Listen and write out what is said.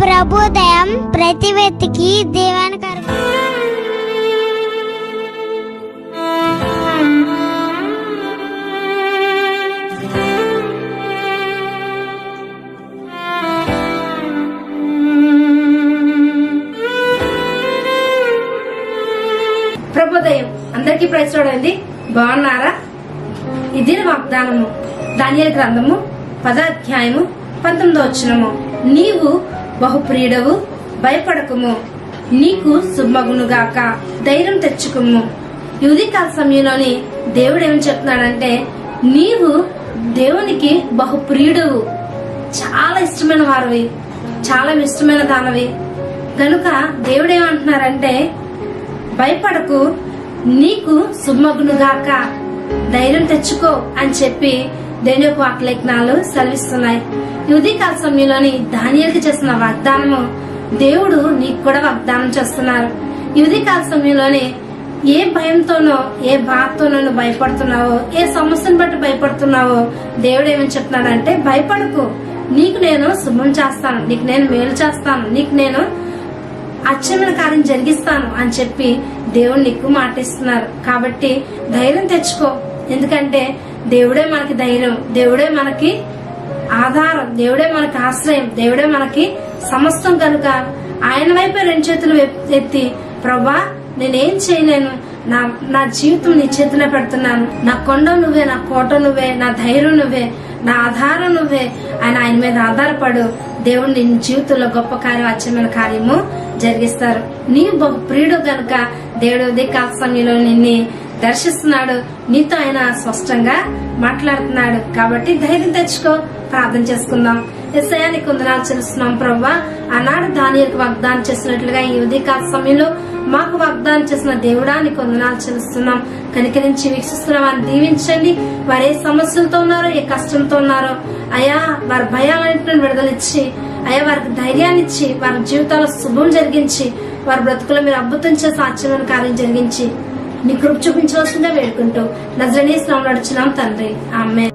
ప్రభుదయం ప్రతి వ్యక్తికి దీవెనకరం ప్రభుదయం. అందరికీ ప్రయత్నండి బాగున్నారా? ఇది వాగ్దానము. ధాన్యాల గ్రంథము పదాధ్యాయము పంతొమ్మిదో వచ్చినము. నీవు బహుప్రియుడవు భయపడకుము. నీకు శుభమగునుగాక ధైర్యం తెచ్చుకుము. యువతికాల సమయంలోని దేవుడు ఏమని చెప్తున్నాడంటే నీవు దేవునికి బహుప్రియుడవు. చాలా ఇష్టమైన వారివి. చాలా ఇష్టమైన దానవి. కనుక దేవుడు ఏమంటున్నారంటే భయపడకు నీకు సుమ్మగునుగాక ధైర్యం తెచ్చుకో అని చెప్పి దేని యొక్క వాక్లేఖనాలు సెలవిస్తున్నాయి? యువతి కాల సమయంలోని ధాన్యాలకి చేసిన వాగ్దానము దేవుడు నీకు కూడా వాగ్దానం చేస్తున్నారు. యువతి కాల సమయంలోనే ఏ భయంతోనో ఏ బాధతోనో నువ్వు భయపడుతున్నావో ఏ సమస్యను బట్టి భయపడుతున్నావో దేవుడు ఏమని చెప్తున్నాడంటే భయపడకు. నీకు నేను శుభం చేస్తాను నీకు నేను మేలు చేస్తాను నీకు నేను అచ్చమైన కార్యం జరిగిస్తాను అని చెప్పి దేవుడు నీకు మాటిస్తున్నారు. కాబట్టి ధైర్యం తెచ్చుకో. ఎందుకంటే దేవుడే మనకి ధైర్యం దేవుడే మనకి ఆధారం దేవుడే మనకి ఆశ్రయం దేవుడే మనకి సమస్తం కనుక ఆయన వైపే రెండు చేతులు ఎత్తి ప్రభా నేనేం చేయలేను. నా నా జీవితం నీ చేతిలో పెడుతున్నాను. నా కొండ నువ్వే నా కోట నువ్వే నా ధైర్యం నువ్వే. నా ఆధారం నువ్వే. ఆయన ఆయన మీద ఆధారపడు. దేవుడు నీ జీవితంలో గొప్ప కార్యం అచ్చమైన కార్యము జరిగిస్తారు. నీ బహు ప్రియుడు గనుక దేవుడు ఉదయ కాల సమయంలో నిన్ను దర్శిస్తున్నాడు. నీతో ఆయన స్పష్టంగా మాట్లాడుతున్నాడు. కాబట్టి ధైర్యం తెచ్చుకో. ప్రార్థన చేసుకుందాం. ఎస్ఐయానికి వందనాలు చెల్లిస్తున్నాం. ప్రవ్వా ఆనాడు యొక్క వాగ్దానం చేసినట్లుగా ఈ ఉదయకాల సమయంలో మాకు వాగ్దానం చేసిన దేవుడానికి వందనాలు చెల్లిస్తున్నాం. కనికరించి వీక్షిస్తున్న వారిని దీవించండి. వారు ఏ సమస్యలతో ఉన్నారో ఏ కష్టంతో ఉన్నారో అయా వారి భయాలన్నింటిని విడుదలిచ్చి అయ్యా వారికి ధైర్యాన్ని ఇచ్చి వారి జీవితాల్లో శుభం జరిగించి వారి బ్రతుకులో మీరు అద్భుతం చేసి ఆశ్చర్యమైన కార్యం జరిగించి నీ కృప చూపించవలసిందే వేడుకుంటూ నజరణీ స్నామం నడుచున్నాం తండ్రి. ఆమె